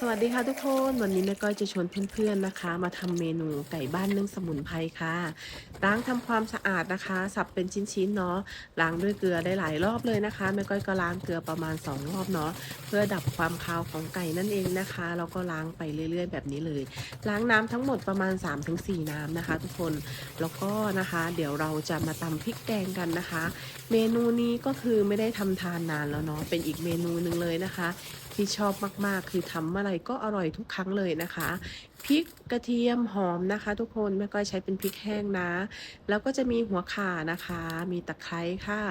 สวัสดีค่ะทุกคนวันนี้แม่ก้อยจะชวนเพื่อนๆนะคะ มาทำเมนูไก่บ้านนึ่งสมุนไพรค่ะล้างทำความสะอาดนะคะ สับเป็นชิ้นๆเนาะล้างด้วยเกลือได้หลายรอบเลยนะคะแม่ก้อยก็ล้างเกลือประมาณ 2 รอบเนาะเพื่อดับความคาวของไก่นั่นเองนะคะแล้วก็ล้างไปเรื่อย ๆ แบบนี้เลย ล้างน้ำทั้งหมดประมาณ 3-4 น้ำนะคะ ทุกคนแล้วก็นะคะ เดี๋ยวเราจะมาตำพริกแกงกันนะคะ เมนูนี้ก็คือไม่ได้ทำทานนานแล้วเนาะเป็นอีกเมนูหนึ่งเลยนะคะ ที่ชอบมากๆคือทำมื่อไรก็อร่อยทุกครั้งเลยนะคะพริกกระเทียมหอมนะคะ ทุกคนแม่ก้อยใช้เป็นพริกแห้งนะ แล้วก็จะมีหัวข่านะคะ มีตะไคร้ค่ะ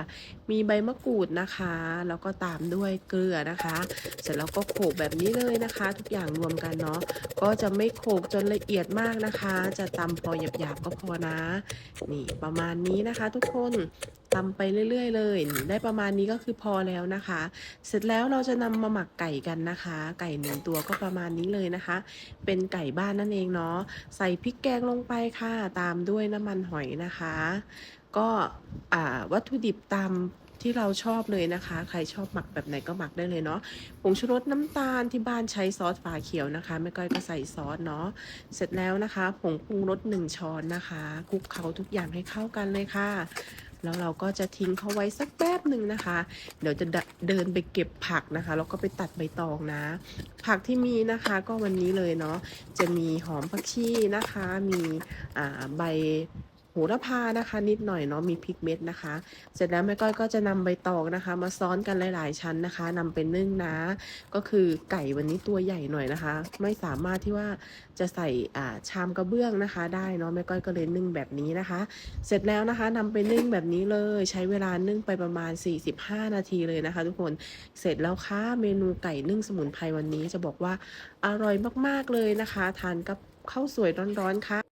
มีใบมะกรูดนะคะ แล้วก็ตามด้วยเกลือนะคะ เสร็จแล้วก็โขลกแบบนี้เลยนะคะ ทุกอย่างรวมกันเนาะก็จะไม่โขลกจนละเอียดมากนะคะ จะตำพอหยาบๆก็พอนะ นี่ประมาณนี้นะคะ ทุกคน ตำไปเรื่อยๆ เลย ได้ประมาณนี้ก็คือพอแล้วนะคะ เสร็จแล้วเราจะนำมาหมักไก่กันนะคะ ไก่หนึ่งตัวก็ประมาณนี้เลยนะคะ เป็นไก่บ้านนั่นเองเนาะใส่พริกแกงลงไปค่ะ ตามด้วยน้ำมันหอยนะคะ ก็วัตถุดิบตามที่เราชอบเลยนะคะ ใครชอบหมักแบบไหนก็หมักได้เลยเนาะผงชูรสน้ำตาลที่บ้านใช้ซอสฝาเขียวนะคะแม่ก้อยก็ใส่ซอสเนาะเสร็จแล้วนะคะผงปรุงรสหนึ่งช้อนนะคะคลุกเคล้าทุกอย่างให้เข้ากันเลยค่ะ แล้วเราก็จะทิ้งเขาไว้สักแป๊บหนึ่งนะคะ เดี๋ยวจะเดินไปเก็บผักนะคะ แล้วก็ไปตัดใบตองนะ ผักที่มีนะคะก็วันนี้เลยเนาะ จะมีหอมผักชีนะคะ มีอ่าใบ โหระพานะคะ นิดหน่อยเนาะมีพริกเม็ดนะคะ เสร็จแล้วแม่ก้อยก็จะนำใบตองนะคะ มาซ้อนกันหลาย ๆ ชั้นนะคะนำเป็นนึ่งนะ ก็คือไก่วันนี้ตัวใหญ่หน่อยนะคะ ไม่สามารถที่ว่าจะใส่อ่าชามกระเบื้องนะคะ ได้เนาะแม่ก้อยก็เลยนึ่งแบบนี้นะคะ เสร็จแล้วนะคะนำไปนึ่งแบบนี้เลยใช้เวลานึ่งไปประมาณ 45 นาทีเลยนะคะ ทุกคนเสร็จแล้วค่ะเมนูไก่นึ่งสมุนไพรวันนี้จะบอกว่าอร่อยมากๆเลยนะคะ ทานกับข้าวสวยร้อนๆค่ะ